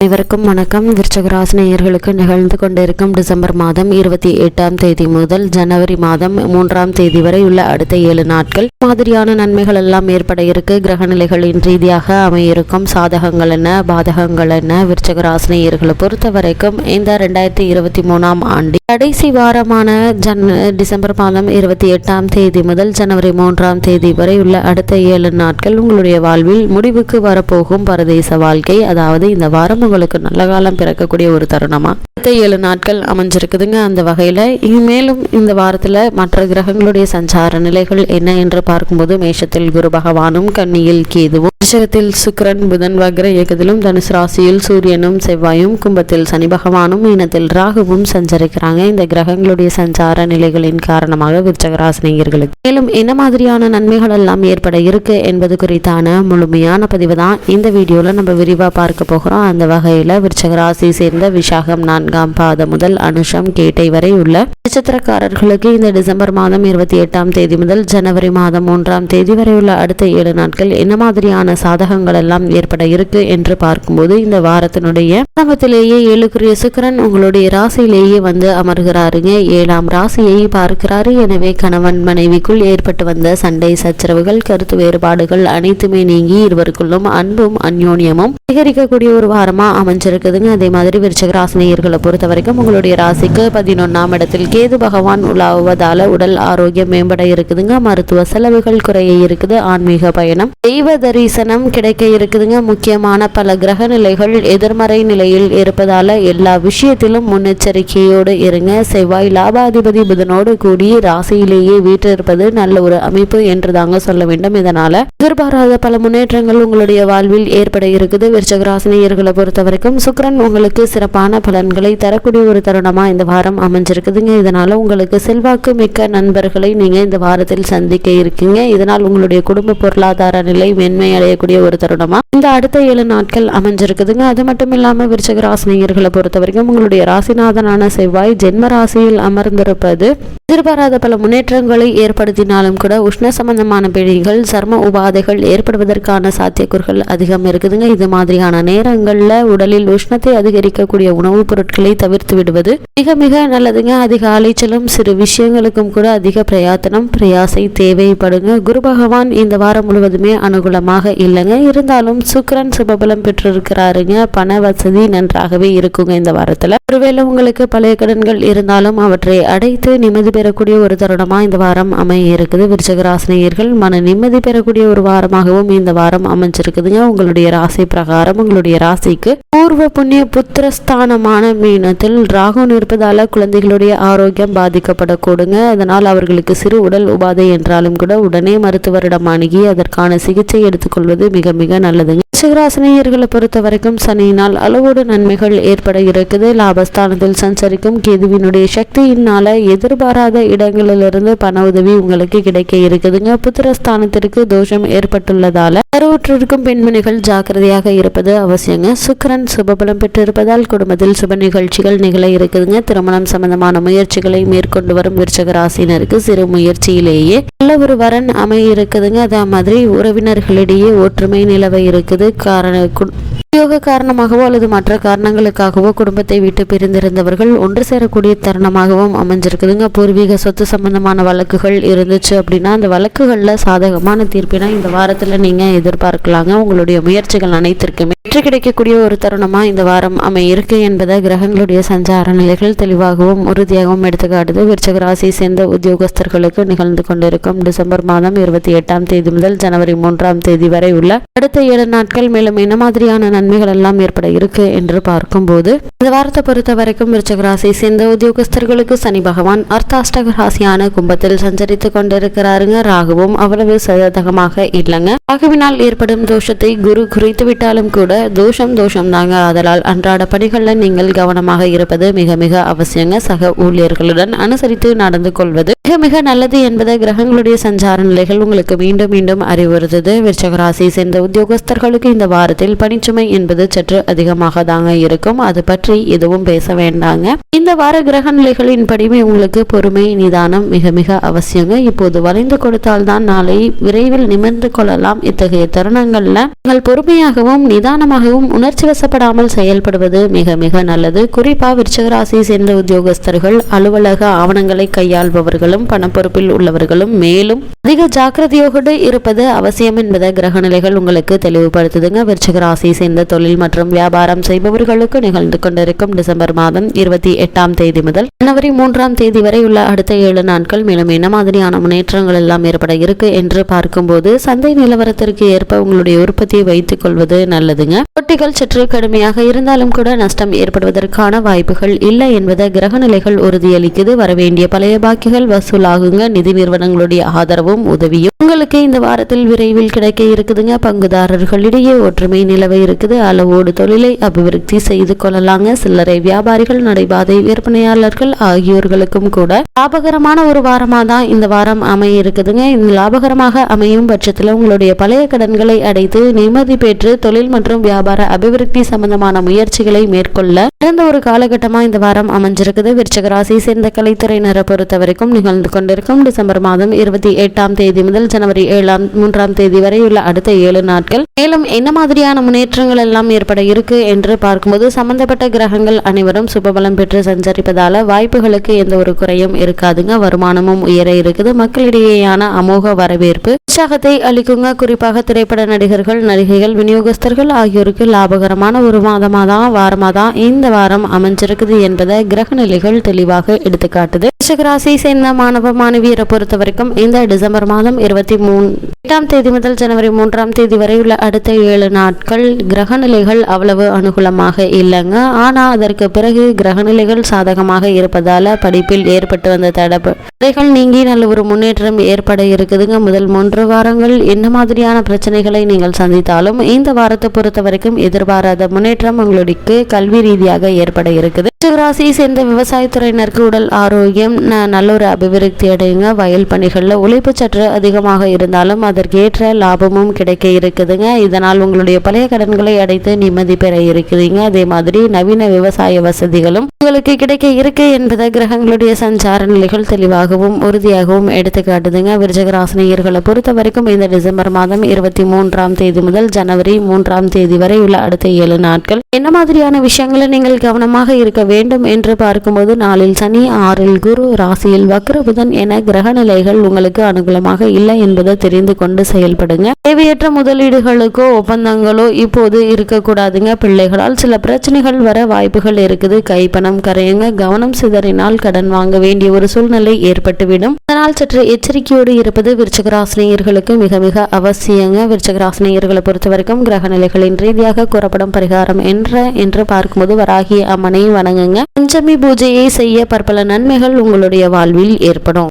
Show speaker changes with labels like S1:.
S1: அனைவருக்கும் வணக்கம். விருச்சகராசினியர்களுக்கு நிகழ்ந்து கொண்டிருக்கும் டிசம்பர் மாதம் இருபத்தி எட்டாம் தேதி முதல் ஜனவரி மாதம் மூன்றாம் தேதி வரை உள்ள அடுத்த ஏழு நாட்கள். மாதிரியான நன்மைகள் எல்லாம் ஏற்பட இருக்கு. கிரக நிலைகளின் ரீதியாக அமையிருக்கும். சாதகங்கள் என்ன பாதகங்கள் என்ன விருச்சகராசினியர்களை பொறுத்த வரைக்கும் இந்த ரெண்டாயிரத்தி இருபத்தி மூணாம் ஆண்டு கடைசி வாரமான ஜன் டிசம்பர் மாதம் இருபத்தி எட்டாம் தேதி முதல் ஜனவரி மூன்றாம் தேதி வரை உள்ள அடுத்த ஏழு நாட்கள் உங்களுடைய வாழ்வில் முடிவுக்கு வரப்போகும் பரதேச வாழ்க்கை. அதாவது இந்த வாரம் உங்களுக்கு நல்ல காலம் பிறக்கக்கூடிய ஒரு தருணமா? அடுத்த ஏழு நாட்கள் அமைஞ்சிருக்குதுங்க அந்த வகையில. இனிமேலும் இந்த வாரத்துல மற்ற கிரகங்களுடைய சஞ்சார நிலைகள் என்ன என்று பார்க்கும்போது மேஷத்தில் குரு பகவானும் கன்னியில் கேதுவும் ரிஷகத்தில் சுக்கிரன் புதன் வக்ர இயக்கத்திலும் தனுசு ராசியில் சூரியனும் செவ்வாயும் கும்பத்தில் சனி பகவானும் இனத்தில் ராகுவும் சஞ்சரிக்கிறாங்க. இந்த கிரகங்களுடைய சஞ்சார நிலைகளின் காரணமாக விருச்சகராசினியர்களுக்கு மேலும் என்ன மாதிரியான நன்மைகள் எல்லாம் ஏற்பட இருக்கு என்பது குறித்தான முழுமையான பதிவு தான் இந்த வீடியோல நம்ம விரிவா பார்க்க போகிறோம். அந்த வகையில விருச்சகராசி சேர்ந்த விசாகம் நான்காம் பாதம் முதல் அனுஷம் கேட்டை வரை உள்ள நட்சத்திரக்காரர்களுக்கு இந்த டிசம்பர் மாதம் இருபத்தி எட்டாம் தேதி முதல் ஜனவரி மாதம் மூன்றாம் தேதி வரை உள்ள அடுத்த ஏழு நாட்கள் என்ன மாதிரியான சாதகங்கள் எல்லாம் ஏற்பட இருக்கு என்று பார்க்கும்போது இந்த வாரத்தினுடைய ஆரம்பத்திலேயே ஏழுக்குரிய சுக்கரன் உங்களுடைய ராசியிலேயே வந்து அமர்கிறாருங்க. ஏழாம் ராசியை பார்க்கிறாரு. எனவே கணவன் மனைவிக்குள் ஏற்பட்டு வந்த சண்டை சச்சரவுகள் கருத்து வேறுபாடுகள் அனைத்துமே நீங்கி இருவருக்குள்ளும் அன்பும் அந்யோன்யமும் அதிகரிக்கக்கூடிய ஒரு வாரமா அமைஞ்சிருக்குதுங்க. அதே மாதிரி விருச்சக ராசினியர்களை பொறுத்த வரைக்கும் உங்களுடைய ராசிக்கு பதினொன்றாம் இடத்தில் கேது பகவான் உலாவுவதால உடல் ஆரோக்கியம் மேம்பட இருக்குதுங்க. மருத்துவ செலவுகள் குறைய இருக்குது. ஆன்மீக பயணம் தெய்வ தரிசனம் கிடைக்க இருக்குதுங்க. முக்கியமான பல கிரக நிலைகள் எதிர்மறை நிலையில் இருப்பதால எல்லா விஷயத்திலும் முன்னெச்சரிக்கையோடு இருங்க. செவ்வாய் லாபாதிபதி புதனோடு கூடி ராசியிலேயே வீற்றிருப்பது நல்ல ஒரு அமைப்பு என்று தாங்க சொல்ல வேண்டும். இதனால எதிர்பாராத பல முன்னேற்றங்கள் உங்களுடைய வாழ்வில் ஏற்பட இருக்குது. விருச்சகராசினியர்களை பொறுத்த பொறுத்த வரைக்கும் சுக்கிரன் உங்களுக்கு சிறப்பான பலன்களை தரக்கூடிய ஒரு தருணமாக இந்த வாரம் அமைஞ்சிருக்குதுங்க. இதனால் உங்களுக்கு செல்வாக்கு மிக்க நண்பர்களை நீங்கள் இந்த வாரத்தில் சந்திக்க இருக்கீங்க. இதனால் உங்களுடைய குடும்ப பொருளாதார நிலை மேன்மை அடையக்கூடிய ஒரு தருணமாக இந்த அடுத்த ஏழு நாட்கள் அமைஞ்சிருக்குதுங்க. அது மட்டும் இல்லாமல் விருச்சக ராசினியர்களை பொறுத்த வரைக்கும் உங்களுடைய ராசிநாதனான செவ்வாய் ஜென்ம ராசியில் அமர்ந்திருப்பது எதிர்பாராத பல முன்னேற்றங்களை ஏற்படுத்தினாலும் கூட உஷ்ண சம்பந்தமான பிழைகள் சர்ம உபாதைகள் ஏற்படுவதற்கான சாத்தியக்கூறுகள் அதிகம் இருக்குதுங்க. இது மாதிரியான நேரங்களில் உடலில் உஷ்ணத்தை அதிகரிக்கக்கூடிய உணவுப் பொருட்களை தவிர்த்து விடுவது மிக மிக நல்லதுங்க. அதிக அலைச்சலும் சிறு விஷயங்களுக்கும் கூட அதிக பிரயாத்தனம் பிரயாசை தேவைப்படுங்க. குரு பகவான் இந்த வாரம் முழுவதுமே அனுகூலமாக இல்லைங்க. இருந்தாலும் சுக்கிரன் சுபபலம் பெற்றிருக்கிறாருங்க. பண வசதி நன்றாகவே இருக்குங்க இந்த வாரத்துல. ஒருவேளை உங்களுக்கு பழைய கடன்கள் இருந்தாலும் அவற்றை அடைத்து நிம்மதி பெறக்கூடிய ஒரு தருணமா இந்த வாரம் அமைய இருக்குது விருச்சகராசினியர்கள் மன நிம்மதி பெறக்கூடிய ஒரு வாரமாகவும் இந்த வாரம் அமைஞ்சிருக்குதுங்க. உங்களுடைய ராசி பிரகாரம் உங்களுடைய ராசிக்கு பூர்வ புண்ணிய புத்திரஸ்தானமான மீனத்தில் ராகு இருப்பதால குழந்தைகளுடைய ஆரோக்கியம் பாதிக்கப்படக்கூடுங்க. அதனால் அவர்களுக்கு சிறு உடல் உபாதை என்றாலும் கூட உடனே மருத்துவரிடம் அணுகி அதற்கான சிகிச்சை எடுத்துக்கொள்வது மிக மிக நல்லதுங்க. சிகராசினியர்களை பொறுத்த வரைக்கும் சனியினால் அளவோடு நன்மைகள் ஏற்பட இருக்குது. லாபஸ்தானத்தில் சஞ்சரிக்கும் கேதுவினுடைய சக்தியினால எதிர்பாராத இடங்களிலிருந்து பண உதவி உங்களுக்கு கிடைக்க இருக்குதுங்க. புத்திரஸ்தானத்திற்கு தோஷம் ஏற்பட்டுள்ளதால கருவுற்றிருக்கும் பெண்மணிகள் ஜாக்கிரதையாக இருப்பது அவசியங்க. சுக்கரன் சுபபலம் பெற்றிருப்பதால் குடும்பத்தில் சுப நிகழ்ச்சிகள் நிகழ இருக்குதுங்க. திருமணம் சம்பந்தமான முயற்சிகளை மேற்கொண்டு வரும் விருச்சக ராசினருக்கு சிறு முயற்சியிலேயே நல்ல ஒரு வரன் அமைய இருக்குதுங்க. அதே மாதிரி உறவினர்களிடையே ஒற்றுமை நிலவ இருக்குது. காரண உத்தியோக காரணமாகவோ அல்லது மற்ற காரணங்களுக்காகவோ குடும்பத்தை விட்டு பிரிந்திருந்தவர்கள் ஒன்று சேரக்கூடிய தருணமாகவும் அமைஞ்சிருக்குதுங்க. பூர்வீக சொத்து சம்பந்தமான வழக்குகள் இருந்துச்சு அப்படின்னா அந்த வழக்குகளில் சாதகமான தீர்ப்பினா இந்த வாரத்தில் நீங்கள் எதிர்பார்க்கலாங்க. உங்களுடைய முயற்சிகள் அனைத்திற்குமே வெற்றி கிடைக்கக்கூடிய ஒரு தருணமா இந்த வாரம் அமையிருக்கு என்பதை கிரகங்களுடைய சஞ்சார நிலைகள் தெளிவாகவும் உறுதியாகவும் எடுத்துக்காட்டுது. விருச்சக ராசியை சேர்ந்த உத்தியோகஸ்தர்களுக்கு நிகழ்ந்து கொண்டிருக்கும் டிசம்பர் மாதம் இருபத்தி எட்டாம் தேதி முதல் ஜனவரி மூன்றாம் தேதி வரை உள்ள அடுத்த ஏழு நாட்கள் மேலும் என்ன மாதிரியான நன்மைகள் எல்லாம் ஏற்பட இருக்கு என்று பார்க்கும்போது இந்த வாரத்தை பொறுத்த வரைக்கும் விருச்சக சேர்ந்த உத்தியோகஸ்தர்களுக்கு சனி பகவான் அர்த்தாஷ்டக ராசியான கும்பத்தில் சஞ்சரித்து கொண்டிருக்கிறாருங்க. ராகுவும் அவ்வளவு சதகமாக இல்லைங்க. ராகுவினால் ஏற்படும் தோஷத்தை குரு குறித்து விட்டாலும் கூட தோஷம் தோஷம் தாங்க. அதனால் அன்றாட பணிகளில் நீங்கள் கவனமாக இருப்பது மிக மிக அவசியங்க. சக ஊழியர்களுடன் அனுசரித்து நடந்து கொள்வது மிக மிக நல்லது என்பதை கிரகங்களுடைய சஞ்சார நிலைகள் உங்களுக்கு மீண்டும் மீண்டும் அறிவுறுத்தது. விருச்சக ராசியை சேர்ந்த உத்தியோகஸ்தர்களுக்கு இந்த வாரத்தில் பணிச்சுமை என்பது சற்று அதிகமாக தாங்க இருக்கும். அது பற்றி எதுவும் பேச வேண்டாங்க. இந்த வார கிரக நிலைகளின் படிமை உங்களுக்கு பொறுமை நிதானம் மிக மிக அவசியங்க. இப்போது வளைந்து கொடுத்தால்தான் நாளை விரைவில் நிமிர்ந்து கொள்ளலாம். இத்தகைய தருணங்கள்ல நீங்கள் பொறுமையாகவும் நிதானமாகவும் உணர்ச்சி வசப்படாமல் செயல்படுவது மிக மிக நல்லது. குறிப்பா விருச்சகராசி சேர்ந்த உத்தியோகஸ்தர்கள் அலுவலக ஆவணங்களை கையாள்பவர்களும் பணப்பொறுப்பில் உள்ளவர்களும் மேலும் அதிக ஜாக்கிரதையோடு இருப்பது அவசியம் என்பதை கிரகநிலைகள் உங்களுக்கு தெளிவுபடுத்துதுங்க. விருச்சக சேர்ந்த சார்ந்த தொழில் மற்றும் வியாபாரம் செய்பவர்களுக்கு நிகழ்ந்து கொண்டிருக்கும் டிசம்பர் மாதம் இருபத்தி எட்டாம் தேதி முதல் ஜனவரி மூன்றாம் தேதி வரை உள்ள அடுத்த ஏழு நாட்கள் மேலும் என்ன மாதிரியான முன்னேற்றங்கள் எல்லாம் ஏற்பட இருக்கு என்று பார்க்கும்போது சந்தை நிலவரத்திற்கு ஏற்ப உங்களுடைய உற்பத்தியை வைத்துக் கொள்வது நல்லதுங்க. போட்டிகள் சற்று கடுமையாக இருந்தாலும் கூட நஷ்டம் ஏற்படுவதற்கான வாய்ப்புகள் இல்லை என்பதை கிரகநிலைகள் உறுதியளிக்குது. வரவேண்டிய பழைய பாக்கிகள் வசூலாகுங்க. நிதி நிறுவனங்களுடைய ஆதரவும் உதவியும். உங்களுக்கு இந்த வாரத்தில் விரைவில் கிடைக்க இருக்குதுங்க. பங்குதாரர்களிடையே ஒற்றுமை நிலவ இருக்குது. அளவோடு தொழிலை அபிவிருத்தி செய்து கொள்ளலாங்க. சில்லறை வியாபாரிகள் நடைபாதை விற்பனையாளர்கள் ஆகியோர்களுக்கும் கூட லாபகரமான ஒரு வாரமாக தான் இந்த வாரம் அமைய இருக்குதுங்க இந்த லாபகரமாக அமையும் பட்சத்தில் உங்களுடைய பழைய கடன்களை அடைத்து நிம்மதி பெற்று தொழில் மற்றும் வியாபார அபிவிருத்தி சம்பந்தமான முயற்சிகளை மேற்கொள்ள சிறந்த ஒரு காலகட்டமா இந்த வாரம் அமைஞ்சிருக்குது. விருச்சக ராசி சேர்ந்த கலைத்துறையினரை பொறுத்த வரைக்கும் நிகழ்ந்து கொண்டிருக்கும் டிசம்பர் மாதம் இருபத்தி எட்டாம் தேதி முதல் ஜனவரி ஏழாம் மூன்றாம் தேதி வரை உள்ள அடுத்த ஏழு நாட்கள். மேலும் என்ன மாதிரியான முன்னேற்றங்கள் எல்லாம் ஏற்பட இருக்கு என்று பார்க்கும்போது சம்பந்தப்பட்ட கிரகங்கள் அனைவரும் சுபபலம் பெற்று சஞ்சரிப்பதால வாய்ப்புகளுக்கு எந்த ஒரு குறையும் இருக்காதுங்க. வருமானமும் உயர இருக்குது. மக்களிடையேயான அமோக வரவேற்பு. உற்சாகத்தை அளிக்குங்க. குறிப்பாக திரைப்பட நடிகர்கள் நடிகைகள் விநியோகஸ்தர்கள் ஆகியோருக்கு லாபகரமான ஒரு மாதமா தான் வாரமா தான் இந்த வாரம் அமைஞ்சிருக்குது என்பதை கிரக நிலைகள் தெளிவாக எடுத்துக்காட்டுது. ரிஷகராசி சேர்ந்த மாணவ மாணவியரை பொறுத்த வரைக்கும் இந்த டிசம்பர் மாதம் இருபத்தி மூணு எட்டாம் தேதி முதல் ஜனவரி மூன்றாம் தேதி வரை உள்ள அடுத்த ஏழு நாட்கள் கிரகநிலைகள் அவ்வளவு அனுகூலமாக இல்லைங்க. ஆனால் அதற்கு பிறகு கிரகநிலைகள் சாதகமாக இருப்பதால் படிப்பில் ஏற்பட்டு வந்த தடப்பு தடைகள் நீங்கி நல்ல ஒரு முன்னேற்றம் ஏற்பட இருக்குதுங்க. முதல் மூன்று வாரங்கள் என்ன மாதிரியான பிரச்சனைகளை நீங்கள் சந்தித்தாலும் இந்த வாரத்தை பொறுத்த வரைக்கும் எதிர்பாராத முன்னேற்றம் உங்களுக்கு கல்வி ரீதியாக ஏற்பட இருக்குது. ராசியை சேர்ந்த விவசாயத்துறையினருக்கு உடல் ஆரோக்கியம் நல்ல ஒரு அபிவிருத்தி அடையுங்க. வயல் பணிகளில் உழைப்பு சற்று அதிகமாக இருந்தாலும் அதற்கேற்ற லாபமும் கிடைக்க இருக்குதுங்க. இதனால் உங்களுடைய பழைய கடன்களை அடைத்து நிம்மதி பெற இருக்கிறீங்க. அதே மாதிரி நவீன விவசாய வசதிகளும் உங்களுக்கு கிடைக்க இருக்கு என்பதை கிரகங்களுடைய சஞ்சார நிலைகள் தெளிவாகவும் உறுதியாகவும் எடுத்து காட்டுதுங்க. விருஜகராசினியர்களை பொறுத்த வரைக்கும் இந்த டிசம்பர் மாதம் இருபத்தி மூன்றாம் தேதி முதல் ஜனவரி மூன்றாம் தேதி வரை உள்ள அடுத்த ஏழு நாட்கள். என்ன மாதிரியான விஷயங்களை நீங்கள் கவனமாக இருக்க வேண்டும் என்று பார்க்கும்போது நாளில் சனி ஆறில் குரு ராசியில் வக்ர புதன் என கிரக நிலைகள் உங்களுக்கு அனுகூலமாக இல்லை என்பதை தெரிந்து கொண்டு செயல்படுங்க. தேவையற்ற முதலீடுகளுக்கோ ஒப்பந்தங்களோ இப்போது இருக்கக்கூடாதுங்க. பிள்ளைகளால் சில பிரச்சனைகள் வர வாய்ப்புகள் இருக்குது. கைப்பணம் கரையுங்க. கவனம் சிதறினால் கடன் வாங்க வேண்டிய ஒரு சூழ்நிலை ஏற்பட்டுவிடும். அதனால் சற்று எச்சரிக்கையோடு இருப்பது விருச்சகராசினியர்களுக்கு மிக மிக அவசியங்க. விருச்சகராசினியர்களை பொறுத்த வரைக்கும் கிரக நிலைகளின் ரீதியாக கூறப்படும் பரிகாரம் என்ற என்று பார்க்கும்போது வராகி அம்மனை வணங்குங்க. பஞ்சமி பூஜையை செய்ய பற்பல நன்மைகள் உங்களுடைய வாழ்வில் ஏற்படும்.